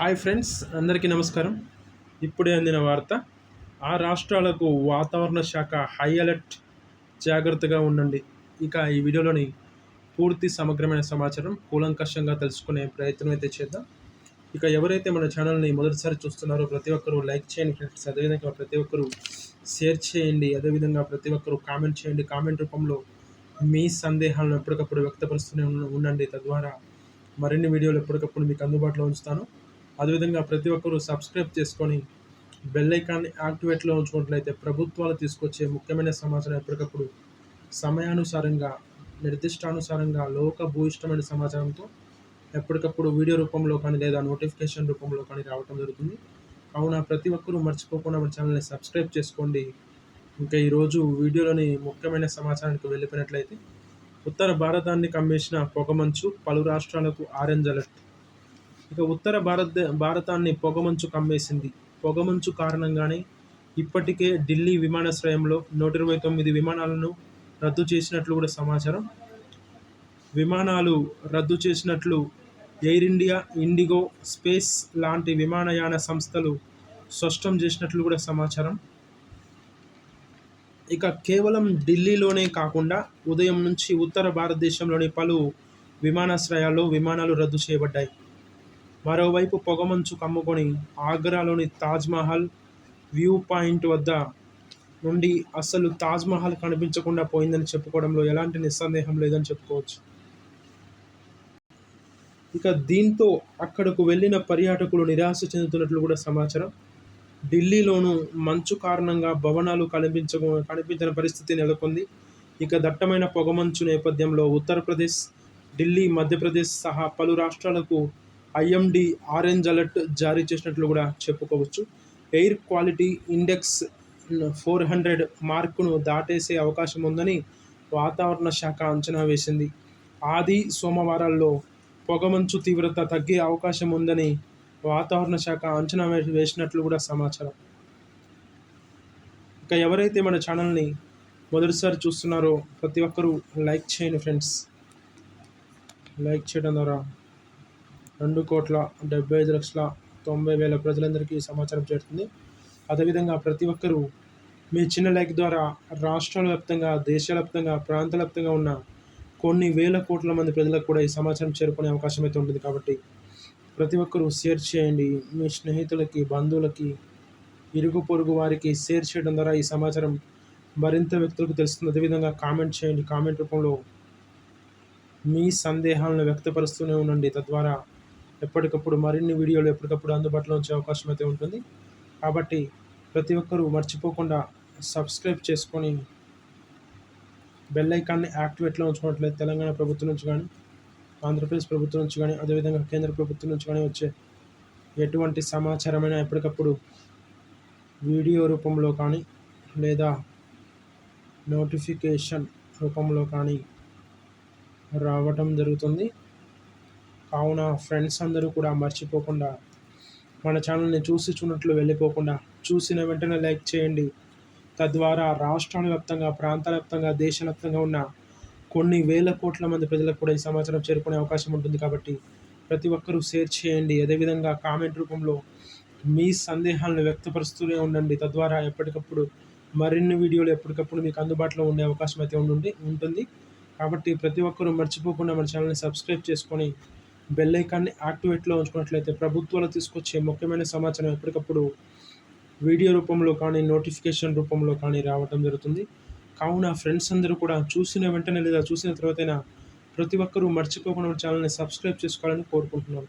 Hi friends అందరికీ నమస్కారం. ఇప్పుడే అందిన వార్త ఆ రాష్ట్రాలకు వాతావరణ శాఖ హై అలర్ట్. జాగ్రత్తగా ఉండండి. ఇక ఈ వీడియోలోని పూర్తి సమగ్రమైన సమాచారం కూలంకషంగా తెలుసుకునే ప్రయత్నం అయితే చేద్దాం. ఇక ఎవరైతే మన ఛానల్ని మొదటిసారి చూస్తున్నారో ప్రతి ఒక్కరూ లైక్ చేయండి ఫ్రెండ్స్. అదేవిధంగా ప్రతి ఒక్కరూ షేర్ చేయండి. అదేవిధంగా ప్రతి ఒక్కరూ కామెంట్ చేయండి. కామెంట్ రూపంలో మీ సందేహాలను ఎప్పటికప్పుడు వ్యక్తపరుస్తూనే ఉండండి. తద్వారా మరిన్ని వీడియోలు ఎప్పటికప్పుడు మీకు అందుబాటులో ఉంచుతాను. అదేవిధంగా ప్రతి ఒక్కరూ సబ్స్క్రైబ్ చేసుకొని బెల్ ఐకాన్ని యాక్టివేట్లో ఉంచుకున్నట్లయితే ప్రభుత్వాలు తీసుకొచ్చే ముఖ్యమైన సమాచారం ఎప్పటికప్పుడు సమయానుసారంగా నిర్దిష్టానుసారంగా లోక భూయిష్టమైన సమాచారంతో ఎప్పటికప్పుడు వీడియో రూపంలో కానీ లేదా నోటిఫికేషన్ రూపంలో కానీ రావటం జరుగుతుంది. కావున ప్రతి ఒక్కరూ మర్చిపోకుండా మన ఛానల్ని సబ్స్క్రైబ్ చేసుకోండి. ఇంకా ఈరోజు వీడియోలోని ముఖ్యమైన సమాచారానికి వెళ్ళిపోయినట్లయితే ఉత్తర భారతాన్ని కమ్మేసిన పొగమంచు పలు రాష్ట్రాలకు ఆరెంజ్ అలర్ట్ ఇక ఉత్తర భారత భారతాన్ని పొగమంచు కమ్మేసింది. పొగమంచు కారణంగానే ఇప్పటికే ఢిల్లీ విమానాశ్రయంలో నూట ఇరవై తొమ్మిది విమానాలను రద్దు చేసినట్లు కూడా సమాచారం. విమానాలు రద్దు చేసినట్లు ఎయిర్ ఇండియా ఇండిగో స్పేస్ లాంటి విమానయాన సంస్థలు స్పష్టం చేసినట్లు కూడా సమాచారం. ఇక కేవలం ఢిల్లీలోనే కాకుండా ఉదయం నుంచి ఉత్తర భారతదేశంలోని పలు విమానాశ్రయాల్లో విమానాలు రద్దు చేయబడ్డాయి. మరోవైపు పొగమంచు కమ్ముకొని ఆగ్రాలోని తాజ్మహల్ వ్యూ పాయింట్ వద్ద నుండి అసలు తాజ్మహల్ కనిపించకుండా పోయిందని చెప్పుకోవడంలో ఎలాంటి నిస్సందేహం లేదని చెప్పుకోవచ్చు. ఇక దీంతో అక్కడకు వెళ్ళిన పర్యాటకులు నిరాశ చెందుతున్నట్లు కూడా సమాచారం. ఢిల్లీలోనూ మంచు కారణంగా భవనాలు కనిపించ కనిపించిన పరిస్థితి నెలకొంది. ఇక దట్టమైన పొగమంచు నేపథ్యంలో ఉత్తరప్రదేశ్ ఢిల్లీ మధ్యప్రదేశ్ సహా పలు రాష్ట్రాలకు ఐఎండి ఆరెంజ్ అలర్ట్ జారీ చేసినట్లు కూడా చెప్పుకోవచ్చు. Air quality index four hundred మార్కును దాటేసే అవకాశం ఉందని వాతావరణ శాఖ అంచనా వేసింది. ఆది సోమవారాల్లో పొగమంచు తీవ్రత తగ్గే అవకాశం ఉందని వాతావరణ శాఖ అంచనా వేసినట్లు కూడా సమాచారం. ఇక ఎవరైతే మన ఛానల్ని మొదటిసారి చూస్తున్నారో ప్రతి ఒక్కరూ లైక్ చేయండి ఫ్రెండ్స్. లైక్ చేయడం ద్వారా రెండు కోట్ల డెబ్బై ఐదు లక్షల తొంభై వేల ప్రజలందరికీ సమాచారం చేరుతుంది. అదేవిధంగా ప్రతి ఒక్కరూ మీ చిన్న లైక్ ద్వారా రాష్ట్రాల వ్యాప్తంగా దేశవ్యాప్తంగా ప్రాంతాల వ్యాప్తంగా ఉన్న కొన్ని వేల కోట్ల మంది ప్రజలకు కూడా ఈ సమాచారం చేరుకునే అవకాశం అయితే ఉంటుంది కాబట్టి ప్రతి ఒక్కరూ షేర్ చేయండి. మీ స్నేహితులకి బంధువులకి ఇరుగు పొరుగు వారికి షేర్ చేయడం ద్వారా ఈ సమాచారం మరింత వ్యక్తులకు తెలుస్తుంది. అదేవిధంగా కామెంట్ చేయండి. కామెంట్ రూపంలో మీ సందేహాలను వ్యక్తపరుస్తూనే ఉండండి. తద్వారా ఎప్పటికప్పుడు మరిన్ని వీడియోలు ఎప్పటికప్పుడు అందుబాటులో ఉంచే అవకాశం అయితే ఉంటుంది. కాబట్టి ప్రతి ఒక్కరూ మర్చిపోకుండా సబ్స్క్రైబ్ చేసుకొని బెల్ ఐకాన్ని యాక్టివేట్లో ఉంచుకున్నట్లయితే తెలంగాణ ప్రభుత్వం నుంచి కానీ ఆంధ్రప్రదేశ్ ప్రభుత్వం నుంచి కానీ అదేవిధంగా కేంద్ర ప్రభుత్వం నుంచి కానీ వచ్చే ఎటువంటి సమాచారమైనా ఎప్పటికప్పుడు వీడియో రూపంలో కానీ లేదా నోటిఫికేషన్ రూపంలో కానీ రావటం జరుగుతుంది. కావున ఫ్రెండ్స్ అందరూ కూడా మర్చిపోకుండా మన ఛానల్ని చూసి చూడట్లు వెళ్ళిపోకుండా చూసిన వెంటనే లైక్ చేయండి. తద్వారా రాష్ట్రాల వ్యాప్తంగా ప్రాంతాల వ్యాప్తంగా దేశవ్యాప్తంగా ఉన్న కొన్ని వేల కోట్ల మంది ప్రజలకు కూడా ఈ సమాచారం చేరుకునే అవకాశం ఉంటుంది కాబట్టి ప్రతి ఒక్కరూ షేర్ చేయండి. అదేవిధంగా కామెంట్ రూపంలో మీ సందేహాలను వ్యక్తపరుస్తూనే ఉండండి. తద్వారా ఎప్పటికప్పుడు మరిన్ని వీడియోలు ఎప్పటికప్పుడు మీకు అందుబాటులో ఉండే అవకాశం అయితే ఉండి ఉంటుంది. కాబట్టి ప్రతి ఒక్కరూ మర్చిపోకుండా మన ఛానల్ని సబ్స్క్రైబ్ చేసుకొని బెల్ ఐకాన్ని యాక్టివేట్లో ఉంచుకున్నట్లయితే ప్రభుత్వాలు తీసుకొచ్చే ముఖ్యమైన సమాచారం ఎప్పటికప్పుడు వీడియో రూపంలో కానీ నోటిఫికేషన్ రూపంలో కానీ రావడం జరుగుతుంది. కావున ఫ్రెండ్స్ అందరూ కూడా చూసిన వెంటనే లేదా చూసిన తర్వాతైనా ప్రతి ఒక్కరూ మర్చిపోకుండా ఛానల్ని సబ్స్క్రైబ్ చేసుకోవాలని కోరుకుంటున్నాను